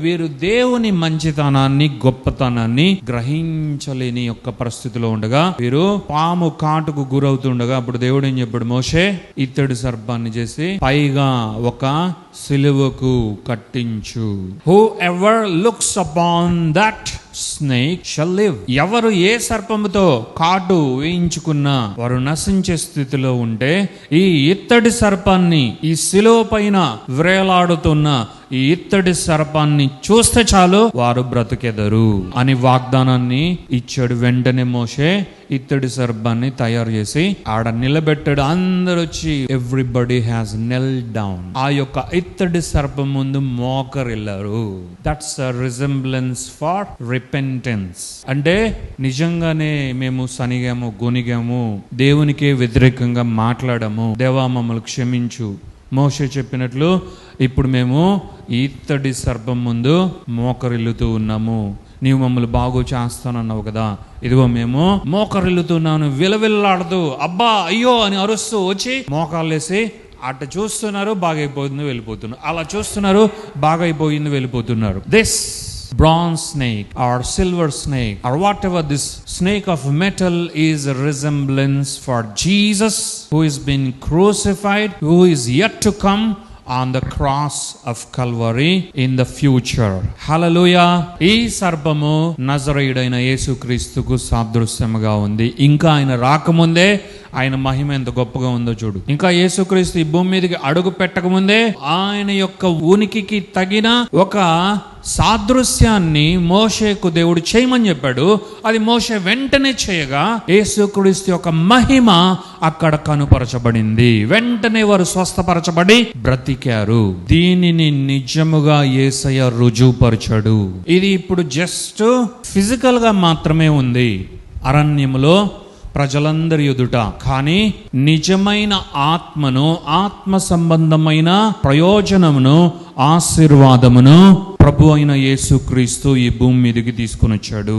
వీరు దేవుని మంచితనాన్ని గొప్పతనాన్ని గ్రహించలేని యొక్క పరిస్థితిలో ఉండగా వీరు పాము కాటుకు గురవుతుండగా అప్పుడు దేవుడు ఏం చెప్పాడు? మోషే ఇత్తడి సర్పాన్ని చేసి పైగా ఒక సిలువకు కట్టించు. Whoever looks upon that snake shall live ఎవరు ఏ సర్పముతో కాటు వేయించుకున్నా వారు నశించే స్థితిలో ఉంటే ఈ ఇత్తడి సర్పాన్ని ఈ శిలువ పైన వ్రేలాడుతున్న ఈ ఇత్తడి సర్పాన్ని చూస్తే చాలు వారు బ్రతికెదరు అని వాగ్దానాన్ని ఇచ్చాడు వెంటనే మోషే. ఇత్తడి సర్పాన్ని తయారు చేసి ఆడ నిలబెట్టాడు. అందరు వచ్చి ఎవ్రీబడి హ్యాస్ నెల్ డౌన్ ఆ యొక్క ఇత్తడి సర్పం ముందు మోకరిల్లారు. దట్స్ రిజెంబ్లెన్స్ ఫార్ రిపెంటెన్స్ అంటే నిజంగానే మేము సనిగాము గొనిగాము దేవునికే వ్యతిరేకంగా మాట్లాడము. దేవా మమ్మల్ని క్షమించు. మోషే చెప్పినట్లు ఇప్పుడు మేము ఇత్తడి సర్పం ముందు మోకరిల్లుతూ ఉన్నాము. నీవు మమ్మల్ని బాగు చేస్తానన్నావు కదా. ఇదిగో మేము మోకరిల్లుతున్నాను విలవిల్లాడుతూ అబ్బా అయ్యో అని అరుస్తూ వచ్చి మోకాళ్ళేసి అట్ట చూస్తున్నారు బాగైపోయింది వెళ్ళిపోతున్నారు. అలా చూస్తున్నారు బాగైపోయింది వెళ్ళిపోతున్నారు. This bronze snake or silver snake or whatever this snake of metal is a resemblance for Jesus who is been crucified who is yet to come on the cross of Calvary in the future. Hallelujah. ఈ సర్పము నజరేయుడైన యేసుక్రీస్తుకు సాదృశ్యముగా ఉంది ఇంకా ఆయన రాకముందే ఆయన మహిమ ఎంత గొప్పగా ఉందో చూడు. ఇంకా యేసుక్రీస్తు ఈ భూమి మీదకి అడుగు పెట్టకముందే ఆయన యొక్క ఉనికికి తగిన ఒక సాదృశ్యాన్ని మోషేకు దేవుడు చేయమని చెప్పాడు. అది మోషే వెంటనే చేయగా యేసుక్రీస్తు యొక్క మహిమ అక్కడ కనుపరచబడింది. వెంటనే వారు స్వస్థపరచబడి బ్రతికారు. దీనిని నిజముగా ఏసయ్య రుజువుపరచాడు. ఇది ఇప్పుడు జస్ట్ ఫిజికల్గా మాత్రమే ఉంది. అరణ్యములో ప్రజలందరి ఎదుట. కానీ నిజమైన ఆత్మను ఆత్మ సంబంధమైన ప్రయోజనమును ఆశీర్వాదమును ప్రభు అయిన యేసుక్రీస్తు ఈ భూమి మీదకి తీసుకుని వచ్చాడు